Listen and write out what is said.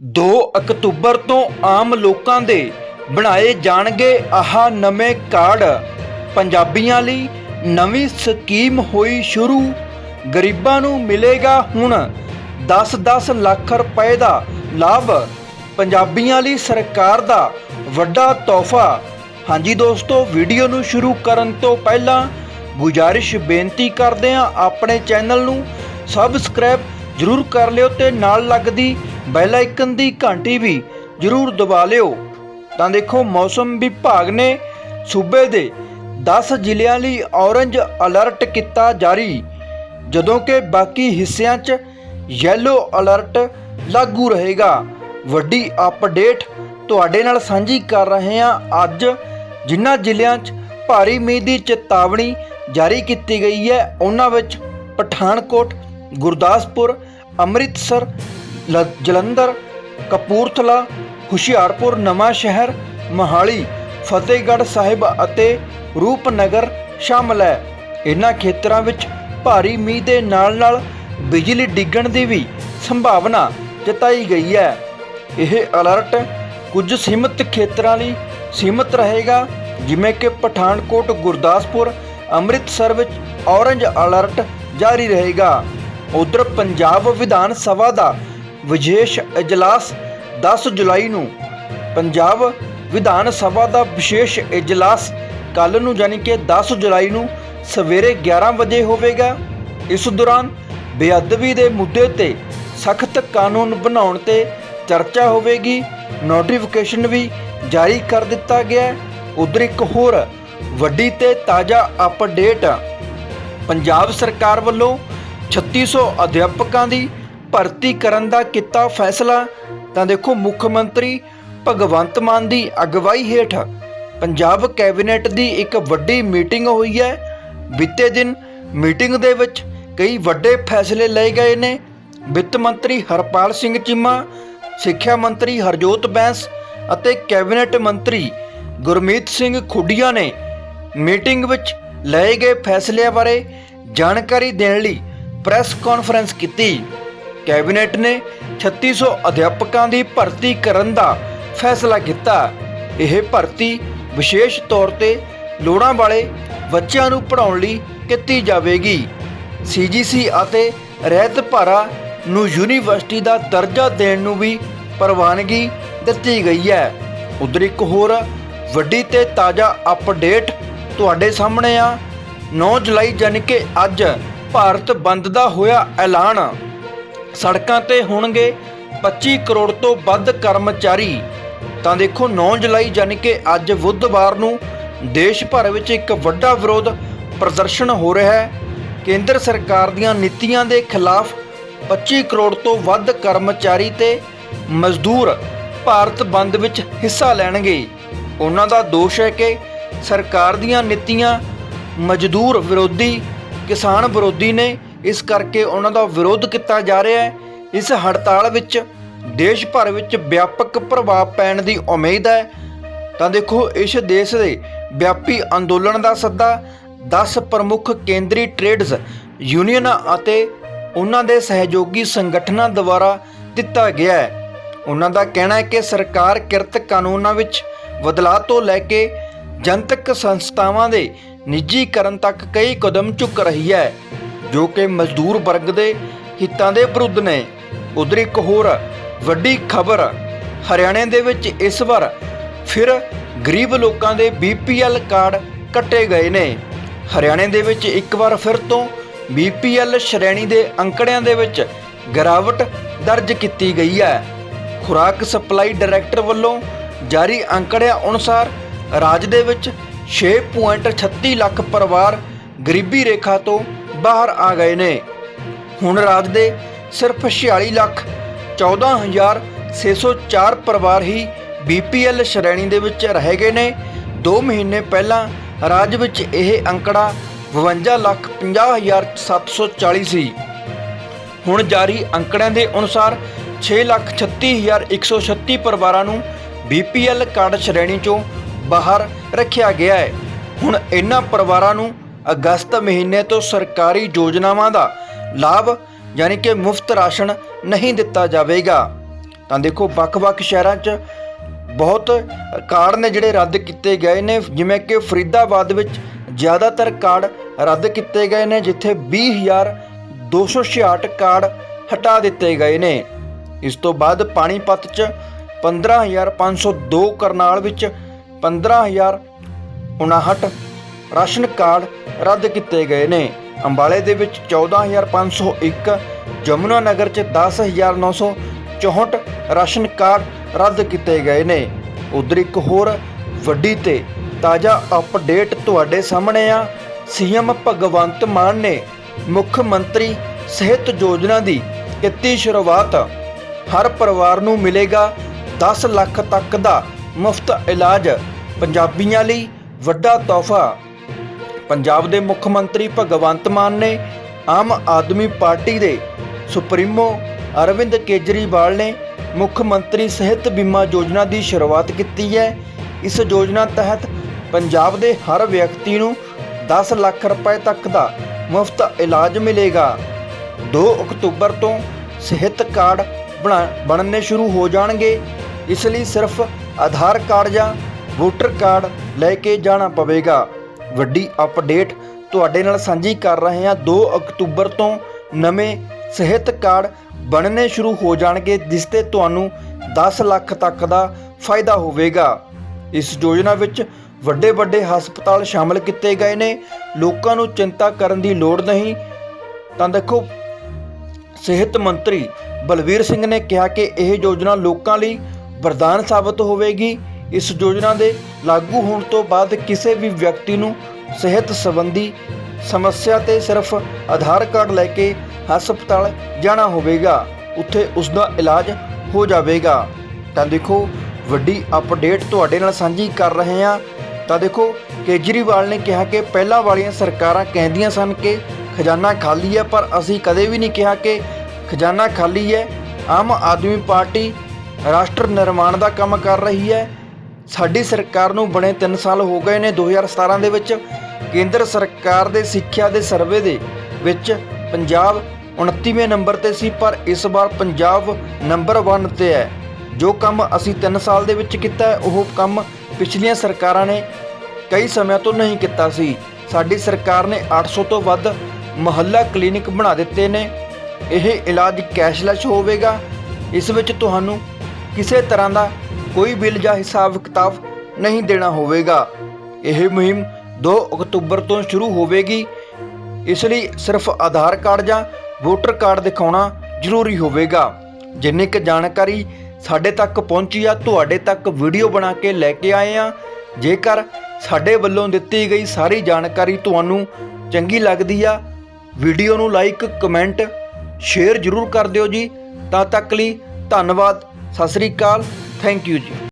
2 October ਤੋਂ ਆਮ ਲੋਕਾਂ ਦੇ ਬਣਾਏ ਜਾਣਗੇ ਆਹ ਨਵੇਂ ਕਾਰਡ। ਪੰਜਾਬੀਆਂ ਲਈ ਨਵੀਂ ਸਕੀਮ ਹੋਈ ਸ਼ੁਰੂ। ਗਰੀਬਾਂ ਨੂੰ ਮਿਲੇਗਾ ਹੁਣ 10-10 ਲੱਖ ਰੁਪਏ ਦਾ ਲਾਭ। ਪੰਜਾਬੀਆਂ ਲਈ ਸਰਕਾਰ ਦਾ ਵੱਡਾ ਤੋਹਫਾ। ਹਾਂਜੀ ਦੋਸਤੋ, ਵੀਡੀਓ ਨੂੰ ਸ਼ੁਰੂ ਕਰਨ ਤੋਂ ਪਹਿਲਾਂ ਗੁਜਾਰਿਸ਼ ਬੇਨਤੀ ਕਰਦੇ ਹਾਂ, ਆਪਣੇ ਚੈਨਲ ਨੂੰ ਸਬਸਕ੍ਰਾਈਬ ਜਰੂਰ ਕਰ ਲਿਓ ਤੇ ਨਾਲ ਲੱਗਦੀ ਬੈਲ ਆਈਕਨ ਦੀ ਘੰਟੀ ਵੀ ਜਰੂਰ ਦਬਾ ਲਿਓ। ਤਾਂ ਦੇਖੋ, ਮੌਸਮ ਵਿਭਾਗ ਨੇ ਸੂਬੇ ਦੇ 10 ਜ਼ਿਲ੍ਹਿਆਂ ਲਈ ਔਰੰਜ ਅਲਰਟ ਕੀਤਾ ਜਾਰੀ, ਜਦੋਂ ਕਿ ਬਾਕੀ ਹਿੱਸਿਆਂ 'ਚ ਯੈਲੋ ਅਲਰਟ ਲਾਗੂ ਰਹੇਗਾ। ਵੱਡੀ ਅਪਡੇਟ ਤੁਹਾਡੇ ਨਾਲ ਸਾਂਝੀ ਕਰ ਰਹੇ ਹਾਂ ਅੱਜ, ਜਿਨ੍ਹਾਂ ਜ਼ਿਲ੍ਹਿਆਂ 'ਚ ਭਾਰੀ ਮੀਂਹ ਦੀ ਚੇਤਾਵਨੀ ਜਾਰੀ ਕੀਤੀ ਗਈ ਹੈ। ਉਹਨਾਂ ਵਿੱਚ ਪਠਾਨਕੋਟ, ਗੁਰਦਾਸਪੁਰ, ਅੰਮ੍ਰਿਤਸਰ ਜਲੰਧਰ, ਕਪੂਰਥਲਾ, ਹੁਸ਼ਿਆਰਪੁਰ, ਨਵਾਂ ਸ਼ਹਿਰ, ਮੋਹਾਲੀ, ਫਤਿਹਗੜ੍ਹ ਸਾਹਿਬ ਅਤੇ ਰੂਪਨਗਰ ਸ਼ਾਮਲ ਹੈ। ਇਹਨਾਂ ਖੇਤਰਾਂ ਵਿੱਚ ਭਾਰੀ ਮੀਂਹ ਦੇ ਨਾਲ-ਨਾਲ ਬਿਜਲੀ ਡਿੱਗਣ ਦੀ ਵੀ ਸੰਭਾਵਨਾ ਜਤਾਈ ਗਈ ਹੈ। ਇਹ ਅਲਰਟ ਕੁਝ ਸੀਮਿਤ ਖੇਤਰਾਂ ਲਈ ਸੀਮਿਤ ਰਹੇਗਾ, ਜਿਵੇਂ ਕਿ ਪਠਾਨਕੋਟ, ਗੁਰਦਾਸਪੁਰ, ਅੰਮ੍ਰਿਤਸਰ ਵਿੱਚ ਔਰੰਜ ਅਲਰਟ ਜਾਰੀ ਰਹੇਗਾ। ਉਧਰ ਪੰਜਾਬ ਵਿਧਾਨ ਸਭਾ ਦਾ ਵਿਸ਼ੇਸ਼ ਇਜਲਾਸ 10 ਜੁਲਾਈ ਨੂੰ ਪੰਜਾਬ ਵਿਧਾਨ ਸਭਾ ਦਾ ਵਿਸ਼ੇਸ਼ ਇਜਲਾਸ ਕੱਲ ਨੂੰ ਯਾਨੀ ਕਿ 10 ਜੁਲਾਈ ਨੂੰ ਸਵੇਰੇ 11 ਵਜੇ ਹੋਵੇਗਾ। ਇਸ ਦੌਰਾਨ ਬੇਅਦਬੀ ਦੇ ਮੁੱਦੇ ਤੇ ਸਖਤ ਕਾਨੂੰਨ ਬਣਾਉਣ ਤੇ ਚਰਚਾ ਹੋਵੇਗੀ। ਨੋਟੀਫਿਕੇਸ਼ਨ ਵੀ ਜਾਰੀ ਕਰ ਦਿੱਤਾ ਗਿਆ ਹੈ। ਉਧਰ ਇੱਕ ਹੋਰ ਵੱਡੀ ਤੇ ਤਾਜ਼ਾ ਅਪਡੇਟ ਪੰਜਾਬ ਸਰਕਾਰ ਵੱਲੋਂ 3600 ਅਧਿਆਪਕਾਂ ਦੀ ਭਰਤੀ ਕਰਨ ਦਾ ਕੀਤਾ ਫੈਸਲਾ, ਤਾਂ ਦੇਖੋ ਮੁੱਖ ਮੰਤਰੀ ਭਗਵੰਤ ਮਾਨ ਦੀ ਅਗਵਾਈ ਹੇਠ ਪੰਜਾਬ ਕੈਬਨਿਟ ਦੀ ਇੱਕ ਵੱਡੀ ਮੀਟਿੰਗ ਹੋਈ ਹੈ। ਬੀਤੇ ਦਿਨ ਮੀਟਿੰਗ ਦੇ ਵਿੱਚ ਕਈ ਵੱਡੇ ਫੈਸਲੇ ਲਏ ਗਏ ਨੇ। ਵਿੱਤ ਮੰਤਰੀ ਹਰਪਾਲ ਸਿੰਘ ਚੀਮਾ, ਸਿੱਖਿਆ ਮੰਤਰੀ ਹਰਜੋਤ ਬੈਂਸ ਅਤੇ ਕੈਬਨਿਟ ਮੰਤਰੀ ਗੁਰਮੀਤ ਸਿੰਘ ਖੁੱਡੀਆਂ ਨੇ ਮੀਟਿੰਗ ਵਿੱਚ ਲਏ ਗਏ ਫੈਸਲਿਆਂ ਬਾਰੇ ਜਾਣਕਾਰੀ ਦੇਣ ਲਈ ਪ੍ਰੈਸ ਕਾਨਫਰੰਸ ਕੀਤੀ। ਕੈਬਨਿਟ ਨੇ 3600 ਅਧਿਆਪਕਾਂ ਦੀ ਭਰਤੀ ਕਰਨ ਦਾ ਫੈਸਲਾ ਕੀਤਾ। ਇਹ ਭਰਤੀ ਵਿਸ਼ੇਸ਼ ਤੌਰ ਤੇ ਲੋੜਾਂ ਵਾਲੇ ਬੱਚਿਆਂ ਨੂੰ ਪੜ੍ਹਾਉਣ ਲਈ ਕੀਤੀ ਜਾਵੇਗੀ। ਸੀਜੀਸੀ ਅਤੇ ਰਹਿਤ ਭਾਰਾ ਨੂੰ ਯੂਨੀਵਰਸਿਟੀ ਦਾ ਦਰਜਾ ਦੇਣ ਨੂੰ ਵੀ ਪ੍ਰਵਾਨਗੀ ਦਿੱਤੀ ਗਈ ਹੈ। ਉਧਰ ਇੱਕ ਹੋਰ ਵੱਡੀ ਤੇ ਤਾਜ਼ਾ ਅਪਡੇਟ ਤੁਹਾਡੇ ਸਾਹਮਣੇ ਆ। 9 ਜੁਲਾਈ ਜਾਣੀ ਕਿ ਅੱਜ ਭਾਰਤ ਬੰਦ ਦਾ ਹੋਇਆ ਐਲਾਨ। ਸੜਕਾਂ ਤੇ ਹੋਣਗੇ 25 ਕਰੋੜ ਤੋਂ ਵੱਧ ਕਰਮਚਾਰੀ। ਤਾਂ ਦੇਖੋ 9 ਜੁਲਾਈ ਯਾਨੀ ਕਿ ਅੱਜ ਬੁੱਧਵਾਰ ਨੂੰ ਦੇਸ਼ ਭਰ ਵਿੱਚ ਇੱਕ ਵੱਡਾ ਵਿਰੋਧ ਪ੍ਰਦਰਸ਼ਨ ਹੋ ਰਿਹਾ ਹੈ। ਕੇਂਦਰ ਸਰਕਾਰ ਦੀਆਂ ਨੀਤੀਆਂ ਦੇ ਖਿਲਾਫ 25 ਕਰੋੜ ਤੋਂ ਵੱਧ ਕਰਮਚਾਰੀ ਤੇ ਮਜ਼ਦੂਰ ਭਾਰਤ ਬੰਦ ਵਿੱਚ ਹਿੱਸਾ ਲੈਣਗੇ। ਉਹਨਾਂ ਦਾ ਦੋਸ਼ ਹੈ ਕਿ ਸਰਕਾਰ ਦੀਆਂ ਨੀਤੀਆਂ ਮਜ਼ਦੂਰ ਵਿਰੋਧੀ ਕਿਸਾਨ ਵਿਰੋਧੀ ਨੇ ਇਸ ਕਰਕੇ ਉਹਨਾਂ ਦਾ ਵਿਰੋਧ ਕੀਤਾ ਜਾ ਰਿਹਾ ਹੈ। ਇਸ ਹੜਤਾਲ ਵਿੱਚ ਦੇਸ਼ ਭਰ ਵਿੱਚ ਵਿਆਪਕ ਪ੍ਰਭਾਵ ਪੈਣ ਦੀ ਉਮੀਦ ਹੈ। ਤਾਂ ਦੇਖੋ, ਇਸ ਦੇਸ਼ ਦੇ ਵਿਆਪੀ ਅੰਦੋਲਨ ਦਾ ਸੱਦਾ 10 ਪ੍ਰਮੁੱਖ ਕੇਂਦਰੀ ਟ੍ਰੇਡਸ ਯੂਨੀਅਨਾਂ ਅਤੇ ਉਹਨਾਂ ਦੇ ਸਹਿਯੋਗੀ ਸੰਗਠਨਾਂ ਦੁਆਰਾ ਦਿੱਤਾ ਗਿਆ ਹੈ। ਉਹਨਾਂ ਦਾ ਕਹਿਣਾ ਹੈ ਕਿ ਸਰਕਾਰ ਕਿਰਤ ਕਾਨੂੰਨਾਂ ਵਿੱਚ ਬਦਲਾਅ ਤੋਂ ਲੈ ਕੇ ਜਨਤਕ ਸੰਸਥਾਵਾਂ ਦੇ ਨਿੱਜੀਕਰਨ ਤੱਕ ਕਈ ਕਦਮ ਚੁੱਕ ਰਹੀ ਹੈ। ਜੋ ਕਿ ਮਜ਼ਦੂਰ ਵਰਗ ਦੇ ਹਿੱਤਾਂ ਦੇ ਵਿਰੁੱਧ ਨੇ। ਉਧਰ ਇੱਕ ਹੋਰ ਵੱਡੀ ਖਬਰ, ਹਰਿਆਣੇ ਦੇ ਵਿੱਚ ਇਸ ਵਾਰ ਫਿਰ ਗਰੀਬ ਲੋਕਾਂ ਦੇ ਬੀਪੀਐਲ ਕਾਰਡ ਕੱਟੇ ਗਏ ਨੇ। ਹਰਿਆਣੇ ਦੇ ਵਿੱਚ ਇੱਕ ਵਾਰ ਫਿਰ ਤੋਂ ਬੀਪੀਐਲ ਸ਼੍ਰੇਣੀ ਦੇ ਅੰਕੜਿਆਂ ਦੇ ਵਿੱਚ ਗਿਰਾਵਟ ਦਰਜ ਕੀਤੀ ਗਈ ਹੈ। ਖੁਰਾਕ ਸਪਲਾਈ ਡਾਇਰੈਕਟਰ ਵੱਲੋਂ ਜਾਰੀ ਅੰਕੜਿਆਂ ਅਨੁਸਾਰ ਰਾਜ ਦੇ ਵਿੱਚ 6.36 ਲੱਖ ਪਰਿਵਾਰ ਗਰੀਬੀ ਰੇਖਾ ਤੋਂ ਬਾਹਰ ਆ ਗਏ ਨੇ। ਹੁਣ ਰਾਜ ਦੇ ਸਿਰਫ 46 ਲੱਖ 14604 ਪਰਿਵਾਰ ਹੀ ਬੀਪੀਐਲ ਸ਼੍ਰੇਣੀ ਦੇ ਵਿੱਚ ਰਹਿ ਗਏ ਨੇ। 2 ਮਹੀਨੇ ਪਹਿਲਾਂ ਰਾਜ ਵਿੱਚ ਇਹ ਅੰਕੜਾ 52 ਲੱਖ 50740 ਸੀ ਹੁਣ ਜਾਰੀ ਅੰਕੜਿਆਂ ਦੇ ਅਨੁਸਾਰ 636136 ਪਰਿਵਾਰਾਂ ਨੂੰ ਬੀਪੀਐਲ ਕਾਰਡ ਸ਼੍ਰੇਣੀ ਚੋਂ ਬਾਹਰ ਰੱਖਿਆ ਗਿਆ ਹੈ। ਹੁਣ ਇਹਨਾਂ ਪਰਿਵਾਰਾਂ ਨੂੰ ਅਗਸਤ ਮਹੀਨੇ ਤੋਂ ਸਰਕਾਰੀ ਯੋਜਨਾਵਾਂ ਦਾ ਲਾਭ, ਯਾਨੀ ਕਿ ਮੁਫਤ ਰਾਸ਼ਨ ਨਹੀਂ ਦਿੱਤਾ ਜਾਵੇਗਾ। ਤਾਂ ਦੇਖੋ, ਵੱਖ-ਵੱਖ ਸ਼ਹਿਰਾਂ 'ਚ ਬਹੁਤ ਕਾਰਡ ਨੇ ਜਿਹੜੇ ਰੱਦ ਕੀਤੇ ਗਏ ਨੇ। ਜਿਵੇਂ ਕਿ ਫਰੀਦਾਬਾਦ ਵਿੱਚ ਜ਼ਿਆਦਾਤਰ ਕਾਰਡ ਰੱਦ ਕੀਤੇ ਗਏ ਨੇ, ਜਿੱਥੇ 20266 ਕਾਰਡ ਹਟਾ ਦਿੱਤੇ ਗਏ ਨੇ। ਇਸ ਤੋਂ ਬਾਅਦ ਪਾਣੀਪਤ 'ਚ 15502 ਕਰਨਾਲ ਵਿੱਚ 15059 ਰਾਸ਼ਨ ਕਾਰਡ ਰੱਦ ਕੀਤੇ ਗਏ ਨੇ। ਅੰਬਾਲੇ ਦੇ ਵਿੱਚ 14501 ਜਮੁਨਾ ਨਗਰ 'ਚ 10964 ਰਾਸ਼ਨ ਕਾਰਡ ਰੱਦ ਕੀਤੇ ਗਏ ਨੇ। ਉਧਰ ਇੱਕ ਹੋਰ ਵੱਡੀ ਤੇ ਤਾਜ਼ਾ ਅਪਡੇਟ ਤੁਹਾਡੇ ਸਾਹਮਣੇ ਆ। ਸੀਐਮ ਭਗਵੰਤ ਮਾਨ ਨੇ ਮੁੱਖ ਮੰਤਰੀ ਸਿਹਤ ਯੋਜਨਾ ਦੀ ਕੀਤੀ ਸ਼ੁਰੂਆਤ। ਹਰ ਪਰਿਵਾਰ ਨੂੰ ਮਿਲੇਗਾ 10 ਲੱਖ ਤੱਕ ਦਾ ਮੁਫਤ ਇਲਾਜ। ਪੰਜਾਬੀਆਂ ਲਈ ਵੱਡਾ ਤੋਹਫਾ। ਪੰਜਾਬ ਦੇ ਮੁੱਖ ਮੰਤਰੀ ਭਗਵੰਤ ਮਾਨ ਨੇ ਆਮ ਆਦਮੀ ਪਾਰਟੀ ਦੇ ਸੁਪਰੀਮੋ ਅਰਵਿੰਦ ਕੇਜਰੀਵਾਲ ਨੇ ਮੁੱਖ ਮੰਤਰੀ ਸਿਹਤ ਬੀਮਾ ਯੋਜਨਾ ਦੀ ਸ਼ੁਰੂਆਤ ਕੀਤੀ ਹੈ। ਇਸ ਯੋਜਨਾ ਤਹਿਤ ਪੰਜਾਬ ਦੇ ਹਰ ਵਿਅਕਤੀ ਨੂੰ 10 ਲੱਖ ਰੁਪਏ ਤੱਕ ਦਾ ਮੁਫਤ ਇਲਾਜ ਮਿਲੇਗਾ। 2 ਅਕਤੂਬਰ ਤੋਂ ਸਿਹਤ ਕਾਰਡ ਬਣਾ, ਬਣਨੇ ਸ਼ੁਰੂ ਹੋ ਜਾਣਗੇ। ਇਸ ਲਈ ਸਿਰਫ ਆਧਾਰ ਕਾਰਡ ਜਾਂ ਵੋਟਰ ਕਾਰਡ ਲੈ ਕੇ ਜਾਣਾ ਪਵੇਗਾ। ਵੱਡੀ ਅਪਡੇਟ ਤੁਹਾਡੇ ਨਾਲ ਸਾਂਝੀ ਕਰ ਰਹੇ ਹਾਂ। 2 ਅਕਤੂਬਰ ਤੋਂ ਨਵੇਂ ਸਿਹਤ ਕਾਰਡ ਬਣਨੇ ਸ਼ੁਰੂ ਹੋ ਜਾਣਗੇ, ਜਿਸ ਤੇ ਤੁਹਾਨੂੰ 10 ਲੱਖ ਤੱਕ ਦਾ ਫਾਇਦਾ ਹੋਵੇਗਾ। ਇਸ ਯੋਜਨਾ ਵਿੱਚ ਵੱਡੇ ਵੱਡੇ ਹਸਪਤਾਲ ਸ਼ਾਮਲ ਕੀਤੇ ਗਏ ਨੇ। ਲੋਕਾਂ ਨੂੰ ਚਿੰਤਾ ਕਰਨ ਦੀ ਲੋੜ ਨਹੀਂ। ਤਾਂ ਦੇਖੋ, ਸਿਹਤ ਮੰਤਰੀ ਬਲਵੀਰ ਸਿੰਘ ਨੇ ਕਿਹਾ ਕਿ ਇਹ ਯੋਜਨਾ ਲੋਕਾਂ ਲਈ ਵਰਦਾਨ ਸਾਬਤ ਹੋਵੇਗੀ। ਇਸ ਯੋਜਨਾ ਦੇ ਲਾਗੂ ਹੋਣ ਤੋਂ ਬਾਅਦ ਕਿਸੇ ਵੀ ਵਿਅਕਤੀ ਨੂੰ ਸਿਹਤ ਸੰਬੰਧੀ ਸਮੱਸਿਆ ਤੇ ਸਿਰਫ ਆਧਾਰ ਕਾਰਡ ਲੈ ਕੇ ਹਸਪਤਾਲ ਜਾਣਾ ਹੋਵੇਗਾ। ਉੱਥੇ ਉਸ ਦਾ ਇਲਾਜ ਹੋ ਜਾਵੇਗਾ। ਤਾਂ ਦੇਖੋ, ਵੱਡੀ ਅਪਡੇਟ ਤੁਹਾਡੇ ਨਾਲ ਸਾਂਝੀ ਕਰ ਰਹੇ ਹਾਂ। ਤਾਂ ਦੇਖੋ, ਕੇਜਰੀਵਾਲ ਨੇ ਕਿਹਾ ਕਿ ਪਹਿਲਾਂ ਵਾਲੀਆਂ ਸਰਕਾਰਾਂ ਕਹਿੰਦੀਆਂ ਸਨ ਕਿ ਖਜ਼ਾਨਾ ਖਾਲੀ ਹੈ, ਪਰ ਅਸੀਂ ਕਦੇ ਵੀ ਨਹੀਂ ਕਿਹਾ ਕਿ ਖਜ਼ਾਨਾ ਖਾਲੀ ਹੈ। ਆਮ ਆਦਮੀ ਪਾਰਟੀ ਰਾਸ਼ਟਰ ਨਿਰਮਾਣ ਦਾ ਕੰਮ ਕਰ ਰਹੀ ਹੈ। ਸਾਡੀ ਸਰਕਾਰ ਨੂੰ ਬਣੇ 3 ਸਾਲ ਹੋ ਗਏ ਨੇ 2017 ਦੇ ਵਿੱਚ ਕੇਂਦਰ ਸਰਕਾਰ ਦੇ ਸਿੱਖਿਆ ਦੇ ਸਰਵੇ ਦੇ ਵਿੱਚ ਪੰਜਾਬ 29ਵੇਂ ਨੰਬਰ ਤੇ ਸੀ, ਪਰ ਇਸ ਵਾਰ ਪੰਜਾਬ ਨੰਬਰ 1 ਤੇ ਹੈ। ਜੋ ਕੰਮ ਅਸੀਂ 3 ਸਾਲ ਦੇ ਵਿੱਚ ਕੀਤਾ ਹੈ, ਉਹ ਕੰਮ ਪਿਛਲੀਆਂ ਸਰਕਾਰਾਂ ਨੇ ਕਈ ਸਮਿਆਂ ਤੋਂ ਨਹੀਂ ਕੀਤਾ ਸੀ। ਸਾਡੀ ਸਰਕਾਰ ਨੇ 800 ਤੋਂ ਵੱਧ ਮੁਹੱਲਾ ਕਲੀਨਿਕ ਬਣਾ ਦਿੱਤੇ ਨੇ। ਇਹ ਇਲਾਜ ਕੈਸ਼ਲੈਸ ਹੋਵੇਗਾ। ਇਸ ਵਿੱਚ ਤੁਹਾਨੂੰ ਕਿਸੇ ਤਰ੍ਹਾਂ ਦਾ ਕੋਈ ਬਿੱਲ ਜਾਂ ਹਿਸਾਬ ਕਿਤਾਬ ਨਹੀਂ ਦੇਣਾ ਹੋਵੇਗਾ। ਇਹ ਮੁਹਿੰਮ 2 ਅਕਤੂਬਰ ਤੋਂ ਸ਼ੁਰੂ ਹੋਵੇਗੀ। ਇਸ ਲਈ ਸਿਰਫ ਆਧਾਰ ਕਾਰਡ ਜਾਂ ਵੋਟਰ ਕਾਰਡ ਦਿਖਾਉਣਾ ਜ਼ਰੂਰੀ ਹੋਵੇਗਾ। ਜਿੰਨੀ ਕੁ ਜਾਣਕਾਰੀ ਸਾਡੇ ਤੱਕ ਪਹੁੰਚੀ ਆ, ਤੁਹਾਡੇ ਤੱਕ ਵੀਡੀਓ ਬਣਾ ਕੇ ਲੈ ਕੇ ਆਏ ਆ। ਜੇਕਰ ਸਾਡੇ ਵੱਲੋਂ ਦਿੱਤੀ ਗਈ ਸਾਰੀ ਜਾਣਕਾਰੀ ਤੁਹਾਨੂੰ ਚੰਗੀ ਲੱਗਦੀ ਆ, ਵੀਡੀਓ ਨੂੰ ਲਾਈਕ, ਕਮੈਂਟ, ਸ਼ੇਅਰ ਜ਼ਰੂਰ ਕਰ ਦਿਓ ਜੀ। ਤਾਂ ਤੱਕ ਲਈ ਧੰਨਵਾਦ। ਸਤਿ ਸ੍ਰੀ ਅਕਾਲ। Thank you G